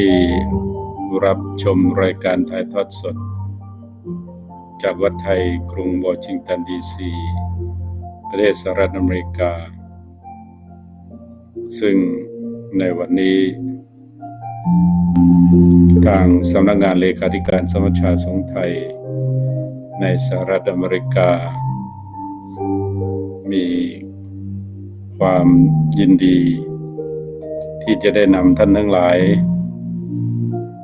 ที่รับชมรายการถ่ายทอดสด จากวัดไทยกรุงวอชิงตันดีซีประเทศสหรัฐอเมริกา ซึ่งในวันนี้ ทางสำนักงานเลขาธิการสมัชชาสงไทย ในสหรัฐอเมริกา มีความยินดี ที่จะได้นำท่านทั้งหลาย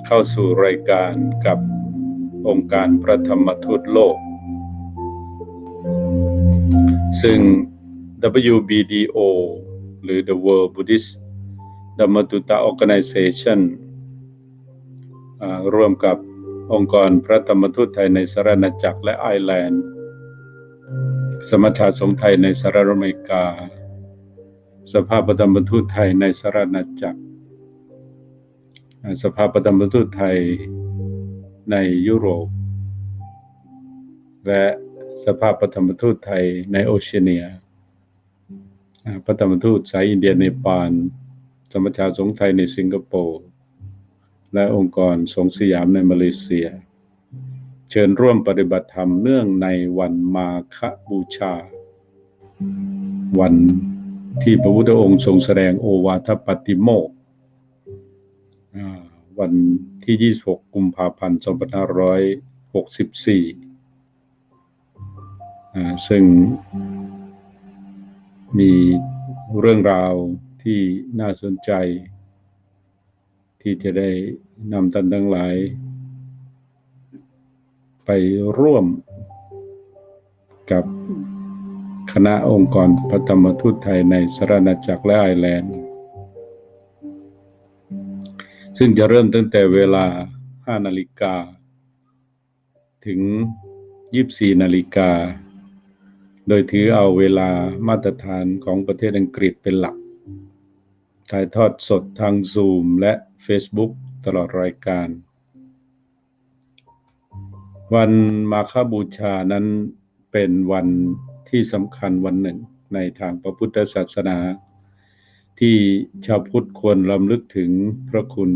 เข้าสู่รายการกับองค์การพระธรรมทูตโลก ซึ่ง WBDO หรือ The World Buddhist Dhammatutta Organization ร่วมกับองค์กรพระธรรมทูตไทยในสหรัฐอาณาจักรและไอร์แลนด์ สมัชชาสงฆ์ไทยในสหรัฐอเมริกา สภาพระธรรมทูตไทยในสหรัฐอาณาจักร สภาพประธรรมทูตไทยในยุโรป และสภาพประธรรมทูตไทยในโอเชียเนียอ่าพระธรรมทูตสายอินเดียเนปาลสมัชชาสงฆ์ไทยในสิงคโปร์และองค์กรสงสยามในมาเลเซีย เชิญร่วมปฏิบัติธรรมเนื่องในวันมาฆบูชา วันที่พระพุทธองค์ทรงแสดงโอวาทปาติโมกข วันที่ 26 กุมภาพันธ์ 2564 ซึ่งมีเรื่องราวที่น่าสนใจ ที่จะได้นำท่านทั้งหลาย ไปร่วมกับคณะองค์กรพระธรรมทูตไทยในสราชอาณาจักรและไอร์แลนด์ ซึ่งจะเริ่มตั้งแต่เวลา 5 นาฬิกา ถึง 24 นาฬิกา โดยถือเอาเวลามาตรฐานของประเทศอังกฤษเป็นหลัก ถ่ายทอดสดทาง Zoom และ Facebook ตลอดรายการ วันมาฆบูชานั้นเป็นวันที่สำคัญวันหนึ่งในทางพระพุทธศาสนา ที่ชาวพุทธควรรำลึกถึงพระคุณ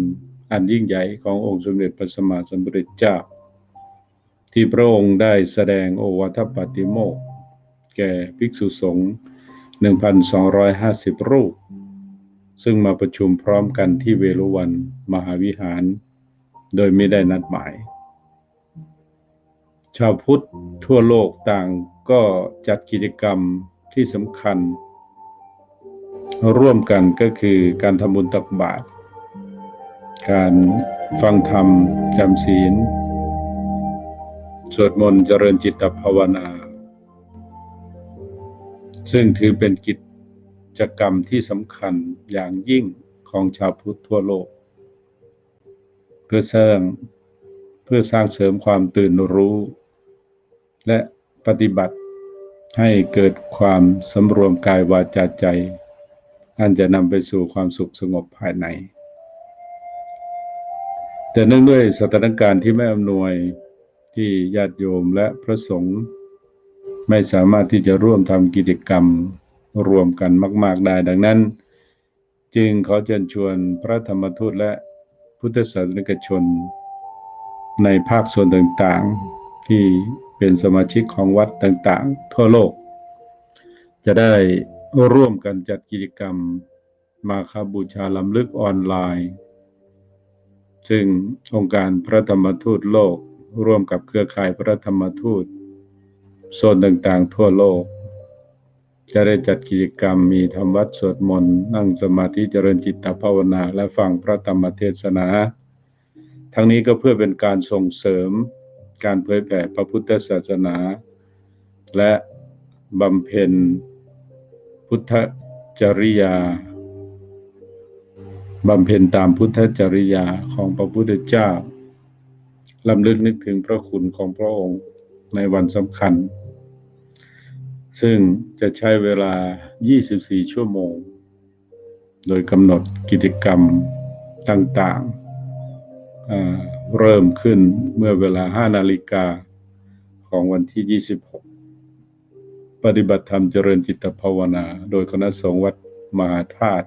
อันยิ่งใหญ่ขององค์สมเด็จพระสัมมาสัมพุทธเจ้า ที่พระองค์ได้แสดงโอวาทปาติโมกแก่ภิกษุสงฆ์1,250 รูป ซึ่งมาประชุมพร้อมกันที่เวรุวันมหาวิหาร โดยไม่ได้นัดหมาย ชาวพุทธทั่วโลกต่างก็จัดกิจกรรมที่สำคัญ ร่วมกันก็คือการทำบุญตักบาตรการฟังธรรมจำศีล สวดมนต์เจริญจิตภาวนา ซึ่งถือเป็นกิจกรรมที่สำคัญอย่างยิ่งของชาวพุทธทั่วโลก เพื่อสร้างเพื่อสร้างเสริมความตื่นรู้ และปฏิบัติให้เกิดความสำรวมกายวาจาใจ อันจะนำไปสู่ความสุขสงบภายใน แต่เนื่องด้วยสถานการณ์ที่ไม่อำนวยที่ญาติโยมและพระสงฆ์ไม่สามารถที่จะร่วมทำกิจกรรมรวมกันมาก ๆ ได้ ดังนั้น จึงขอเชิญชวนพระธรรมทูตและพุทธศาสนิกชน ในภาคส่วนต่างๆที่เป็นสมาชิกของวัดต่างๆ ทั่วโลก จะได้ ร่วมกันจัดกิจกรรมมาคาบูชาลำลึกออนไลน์ ซึ่งองค์การพระธรรมทูตโลก ร่วมกับเครือข่ายพระธรรมทูตโซนต่างๆ ทั่วโลก จะได้จัดกิจกรรมมีธรรมวัดสวดมนต์นั่งสมาธิเจริญจิตภาวนา และฟังพระธรรมเทศนา ทั้งนี้ก็เพื่อเป็นการส่งเสริมการเผยแผ่พระพุทธศาสนา และบำเพ็ญ พุทธจริยาบำเพ็ญตามพุทธจริยาของพระพุทธเจ้าลำลึกนึกถึงพระคุณของพระองค์ในวันสำคัญ ซึ่งจะใช้เวลา 24 ชั่วโมง โดยกำหนดกิจกรรมต่างๆ เริ่มขึ้นเมื่อเวลา 5 นาฬิกาของวันที่ 26 ปฏิบัติธรรมเจริญจิตภาวนา โดยคณะสงฆ์วัดมหาธาตุ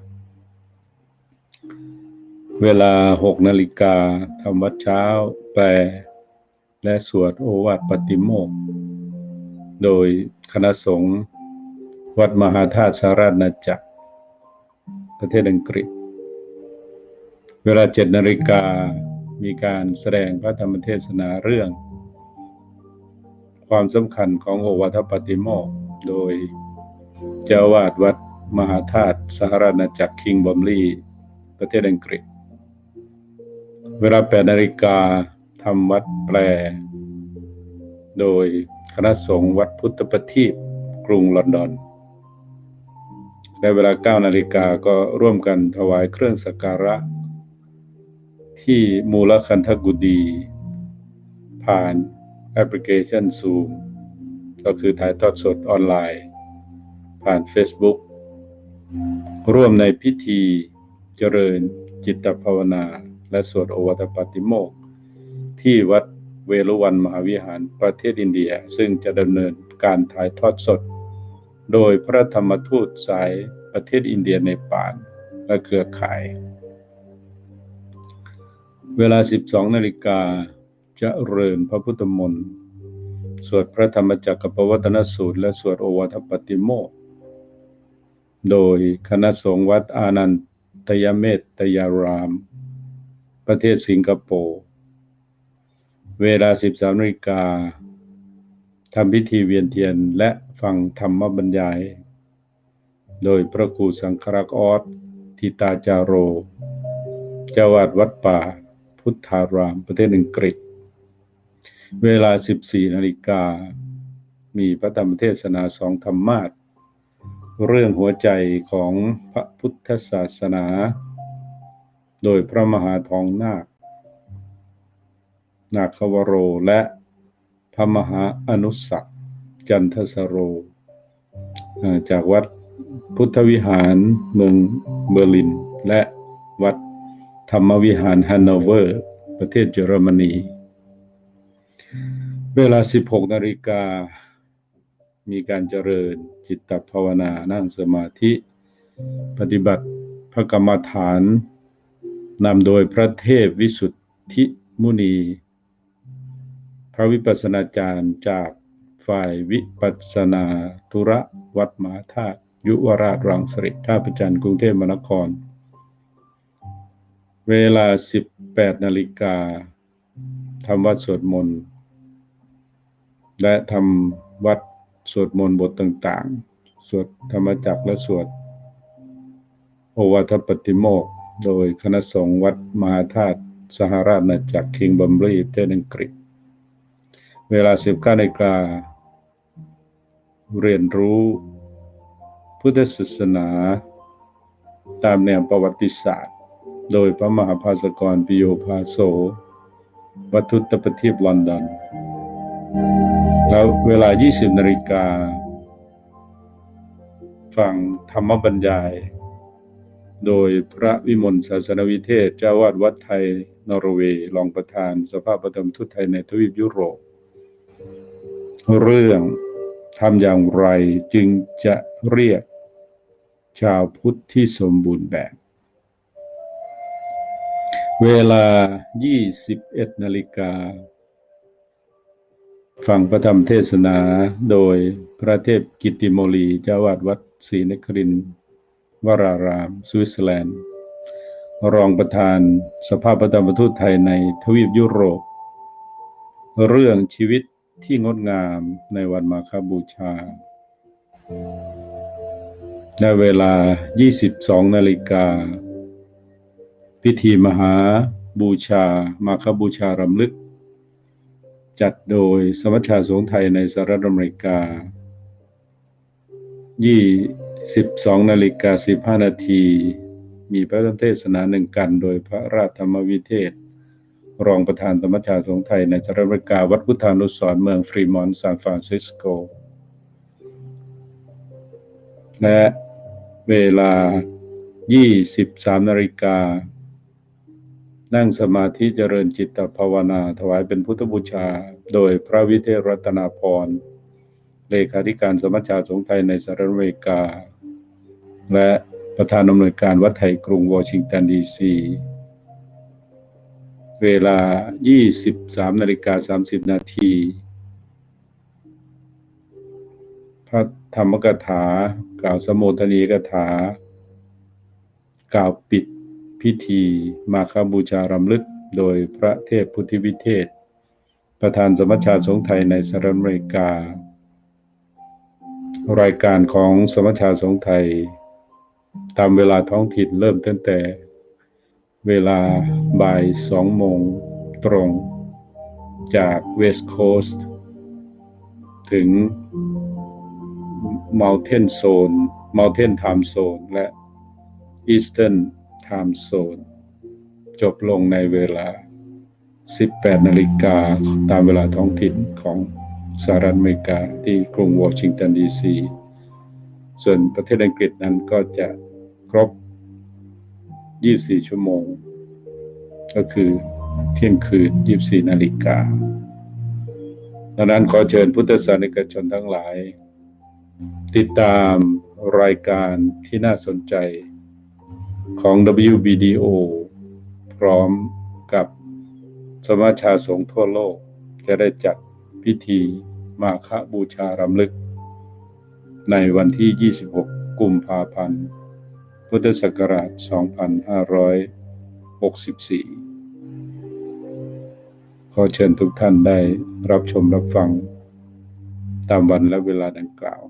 เวลาหกนาฬิกาทำวัดเช้า แปล และสวดโอวาทปฏิโมก โดยคณะสงฆ์วัดมหาธาตุสารานาจักร ประเทศอังกฤษ เวลาเจ็ดนาฬิกามีการแสดงพระธรรมเทศนาเรื่อง ความสำคัญของโอวาทปฏิโมกโดยเจ้าวาดวัดมหาธาตุสหราชอาณาจักรคิงบอมลีประเทศอังกฤษ เวลา8นาฬิกาทำวัดแปล โดยคณะสงฆ์วัดพุทธประทีปกรุงลอนดอน และเวลา9นาฬิกาก็ร่วมกันถวายเครื่องสักการะ ที่มูลคันธกุดี ผ่าน แอปพลิเคชัน Zoom ก็คือถ่ายทอดสดออนไลน์ ผ่าน Facebook ร่วมในพิธีเจริญจิตภาวนา และสวดโอวัตปาติโมกข์ที่วัดเวรุวันมหาวิหารประเทศอินเดีย ซึ่งจะดำเนินการถ่ายทอดสด โดยพระธรรมทูตสายประเทศอินเดียในป่านและเครือข่าย เวลา 12 นาฬิกา จเริญพระพุทธมนต์สวดพระธรรมจักรปวัตนสูตร และสวดโอวาทปฏิโมกโดยคณะสงฆ์วัดอานันตยเมตตยาราม ประเทศสิงคโปร์เวลา 13นาฬิกาทำพิธีเวียนเทียนและฟังธรรมบรรยาย โดยพระครูสังครักษ์ออสทิตาจาโรเจ้าวาดวัดป่า พุทธาราม ประเทศอังกฤษ เวลา 14นาฬิกา มีพระธรรมเทศนาสองธรรมาสเรื่องหัวใจของพระพุทธศาสนา โดยพระมหาทองนาค นาควโรและพระมหาอนุสักจันทสโร จากวัดพุทธวิหารเมืองเบอร์ลิน และวัดธรรมวิหารฮันโนเวอร์ ประเทศเยอรมนี เวลา 16 นาฬิกา มีการเจริญจิตตภาวนา นั่งสมาธิ ปฏิบัติพระกรรมฐาน นำโดยพระเทพวิสุทธิมุนี พระวิปัสสนาจารย์จากฝ่ายวิปัสสนาธุระวัดมหาธาตุยุวราชรังสริท่าประจันทร์กรุงเทพมหานคร เวลา 18 นาฬิกาทำวัดสวดมนต์ และทำวัดสวดมนต์บทต่างๆ สวดธรรมจักรและสวดโอวาทปฏิโมก โดยคณะสงฆ์วัดมหาธาตุสหราชอาณาจักรคิงบัมบลีประเทศอังกฤษ เวลา19นาฬิกาเรียนรู้พุทธศาสนาตามแนวประวัติศาสตร์ โดยพระมหาภาสกรปิโยภาโสวัตถุตประทีปลอนดอน แล้วเวลา 20นาฬิกาฟังธรรมบรรยาย โดยพระวิมลศาสนวิเทศเจ้าวาดวัดไทยนอร์เวย์รองประธานสภาพประธรรมทูตไทยในทวีปยุโรป เรื่องทำอย่างไรจึงจะเรียกชาวพุทธที่สมบูรณ์แบบ เวลา 21นาฬิกา ฟังพระธรรมเทศนาโดยพระเทพกิติโมลีเจ้าวาดวัดศรีนครินวราราม สวิตเซอร์แลนด์ รองประธานสภาพพระธรรมทูตไทยในทวีปยุโรป เรื่องชีวิตที่งดงามในวันมาคบูชา ในเวลา 22 นาฬิกา พิธีมหาบูชา มาคบูชารำลึก จัดโดยสมัชชาสงฆ์ไทยในสหรัฐอเมริกา 22นาฬิกา15 นาที มีพระธรรมเทศนาหนึ่งกันโดยพระราชธรรมวิเทศ รองประธานธรรมชาสงฆ์ไทยในสหรัฐอเมริกา วัดพุทธานุสร์เมืองฟรีมอนต์ซานฟรานซิสโก และเวลา 23นาฬิกา นั่งสมาธิเจริญจิตภาวนา ถวายเป็นพุทธบูชา โดยพระวิเทศรัตนาพร เลขาธิการสมัชชาสงฆ์ไทยในสหรัฐอเมริกา และประธานอำนวยการวัดไทยกรุงวอชิงตันดีซี เวลา 23นาฬิกา30 นาที พระธรรมกถากล่าวสมโภชนีกถากล่าวปิด พิธีมาคบูชารำลึกโดยพระเทพพุทธิวิเทศ ประธานสมัชชาสงฆ์ไทยในสหรัฐอเมริกา รายการของสมัชชาสงฆ์ไทย ตามเวลาท้องถิ่นเริ่มตั้งแต่ เวลาบ่ายสองโมงตรงจากเวสต์โคสต์ถึง Mountain Zone Mountain Time Zone และ Eastern Time Zone จบลงในเวลา 18 นาฬิกาตามเวลาท้องถิ่นของสหรัฐอเมริกาที่กรุงวอชิงตันดีซี ส่วนประเทศอังกฤษนั้นก็จะครบ 24 ชั่วโมง ก็คือเที่ยงคืน 24 นาฬิกาดังนั้นขอเชิญพุทธศาสนิกชนทั้งหลาย ติดตามรายการที่น่าสนใจ ของ WBDO พร้อมกับสมาชาสงฆ์ทั่วโลก จะได้จัดพิธีมาฆบูชารำลึก ในวันที่ 26 กุมภาพันธ์ พุทธศักราช 2564 ขอเชิญทุกท่านได้รับชมรับฟังตามวันและเวลาดังกล่าว